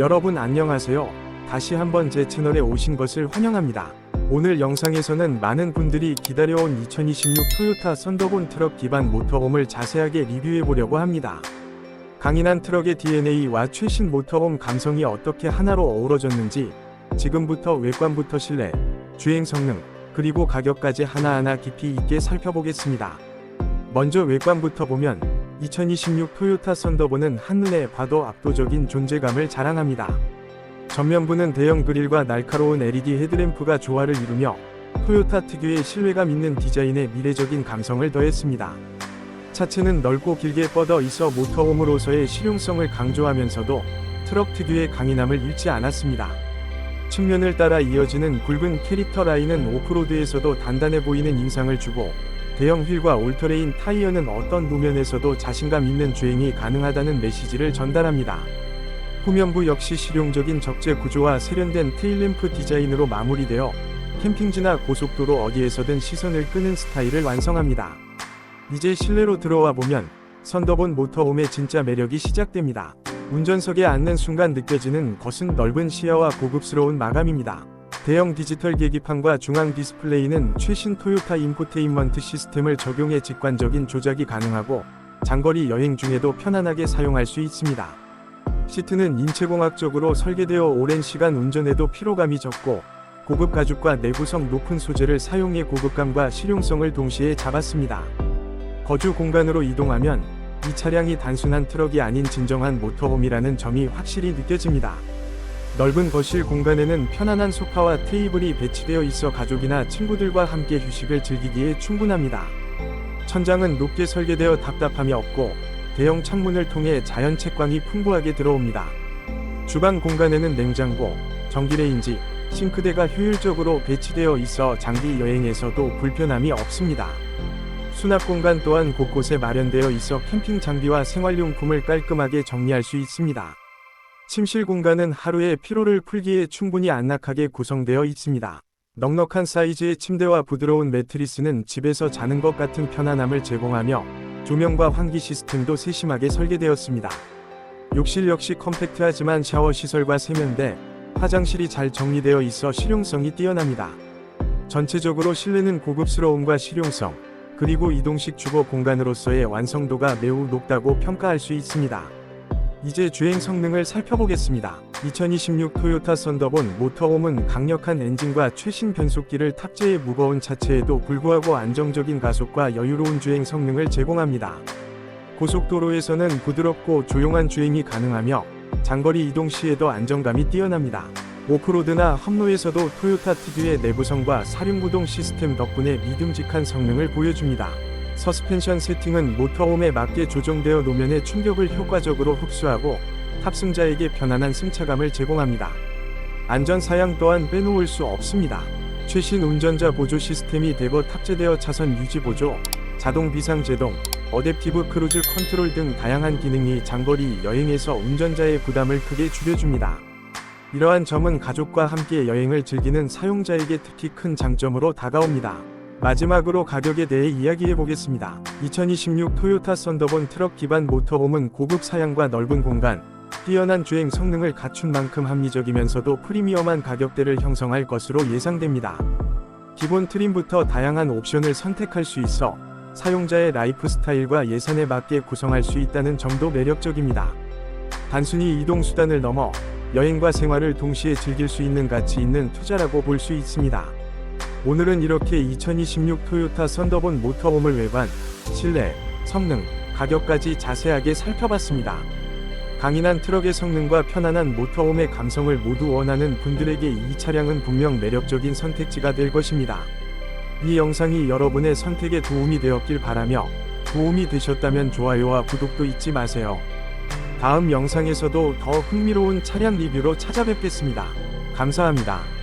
여러분 안녕하세요. 다시 한번 제 채널에 오신 것을 환영합니다. 오늘 영상에서는 많은 분들이 기다려온 2026 토요타 썬더본 트럭 기반 모터홈을 자세하게 리뷰해 보려고 합니다. 강인한 트럭의 DNA와 최신 모터홈 감성이 어떻게 하나로 어우러졌는지 지금부터 외관부터 실내, 주행 성능, 그리고 가격까지 하나하나 깊이 있게 살펴보겠습니다. 먼저 외관부터 보면 2026 토요타 썬더본은 한눈에 봐도 압도적인 존재감을 자랑합니다. 전면부는 대형 그릴과 날카로운 LED 헤드램프가 조화를 이루며 토요타 특유의 신뢰감 있는 디자인에 미래적인 감성을 더했습니다. 차체는 넓고 길게 뻗어 있어 모터홈으로서의 실용성을 강조하면서도 트럭 특유의 강인함을 잃지 않았습니다. 측면을 따라 이어지는 굵은 캐릭터 라인은 오프로드에서도 단단해 보이는 인상을 주고 대형 휠과 올터레인 타이어는 어떤路면에서도 자신감 있는 주행이 가능하다는 메시지를 전달합니다. 후면부 역시 실용적인 적재 구조와 세련된 테일램프 디자인으로 마무리되어 캠핑지나 고속도로 어디에서든 시선을 끄는 스타일을 완성합니다. 이제 실내로 들어와 보면 선더본 모터홈의 진짜 매력이 시작됩니다. 운전석에 앉는 순간 느껴지는 거센 넓은 시야와 고급스러운 마감입니다. 대형 디지털 계기판과 중앙 디스플레이는 최신 토요타 인포테인먼트 시스템을 적용해 직관적인 조작이 가능하고 장거리 여행 중에도 편안하게 사용할 수 있습니다. 시트는 인체공학적으로 설계되어 오랜 시간 운전해도 피로감이 적고 고급 가죽과 내구성 높은 소재를 사용해 고급감과 실용성을 동시에 잡았습니다. 거주 공간으로 이동하면 이 차량이 단순한 트럭이 아닌 진정한 모터홈이라는 점이 확실히 느껴집니다. 넓은 거실 공간에는 편안한 소파와 테이블이 배치되어 있어 가족이나 친구들과 함께 휴식을 즐기기에 충분합니다. 천장은 높게 설계되어 답답함이 없고 대형 창문을 통해 자연 채광이 풍부하게 들어옵니다. 주방 공간에는 냉장고, 전기레인지, 싱크대가 효율적으로 배치되어 있어 장기 여행에서도 불편함이 없습니다. 수납 공간 또한 곳곳에 마련되어 있어 캠핑 장비와 생활용품을 깔끔하게 정리할 수 있습니다. 침실 공간은 하루의 피로를 풀기에 충분히 안락하게 구성되어 있습니다. 넉넉한 사이즈의 침대와 부드러운 매트리스는 집에서 자는 것 같은 편안함을 제공하며 조명과 환기 시스템도 세심하게 설계되었습니다. 욕실 역시 컴팩트하지만 샤워 시설과 세면대, 화장실이 잘 정리되어 있어 실용성이 뛰어납니다. 전체적으로 실내는 고급스러움과 실용성, 그리고 이동식 주거 공간으로서의 완성도가 매우 높다고 평가할 수 있습니다. 이제 주행 성능을 살펴보겠습니다. 2026 토요타 썬더본 모터홈은 강력한 엔진과 최신 변속기를 탑재해 무거운 차체에도 불구하고 안정적인 가속과 여유로운 주행 성능을 제공합니다. 고속도로에서는 부드럽고 조용한 주행이 가능하며 장거리 이동 시에도 안정감이 뛰어납니다. 오프로드나 험로에서도 토요타 특유의 내부성과 사륜구동 시스템 덕분에 믿음직한 성능을 보여줍니다. 서스펜션 세팅은 모터홈에 맞게 조정되어 노면의 충격을 효과적으로 흡수하고 탑승자에게 편안한 승차감을 제공합니다. 안전 사양 또한 빼놓을 수 없습니다. 최신 운전자 보조 시스템이 대거 탑재되어 차선 유지 보조, 자동 비상 제동, 어댑티브 크루즈 컨트롤 등 다양한 기능이 장거리 여행에서 운전자의 부담을 크게 줄여줍니다. 이러한 점은 가족과 함께 여행을 즐기는 사용자에게 특히 큰 장점으로 다가옵니다. 마지막으로 가격에 대해 이야기해 보겠습니다. 2026 토요타 썬더본 트럭 기반 모터홈은 고급 사양과 넓은 공간, 뛰어난 주행 성능을 갖춘 만큼 합리적이면서도 프리미엄한 가격대를 형성할 것으로 예상됩니다. 기본 트림부터 다양한 옵션을 선택할 수 있어 사용자의 라이프 스타일과 예산에 맞게 구성할 수 있다는 점도 매력적입니다. 단순히 이동 수단을 넘어 여행과 생활을 동시에 즐길 수 있는 가치 있는 투자라고 볼 수 있습니다. 오늘은 이렇게 2026 토요타 썬더본 모터홈을 외관, 실내, 성능, 가격까지 자세하게 살펴봤습니다. 강인한 트럭의 성능과 편안한 모터홈의 감성을 모두 원하는 분들에게 이 차량은 분명 매력적인 선택지가 될 것입니다. 이 영상이 여러분의 선택에 도움이 되었길 바라며 도움이 되셨다면 좋아요와 구독도 잊지 마세요. 다음 영상에서도 더 흥미로운 차량 리뷰로 찾아뵙겠습니다. 감사합니다.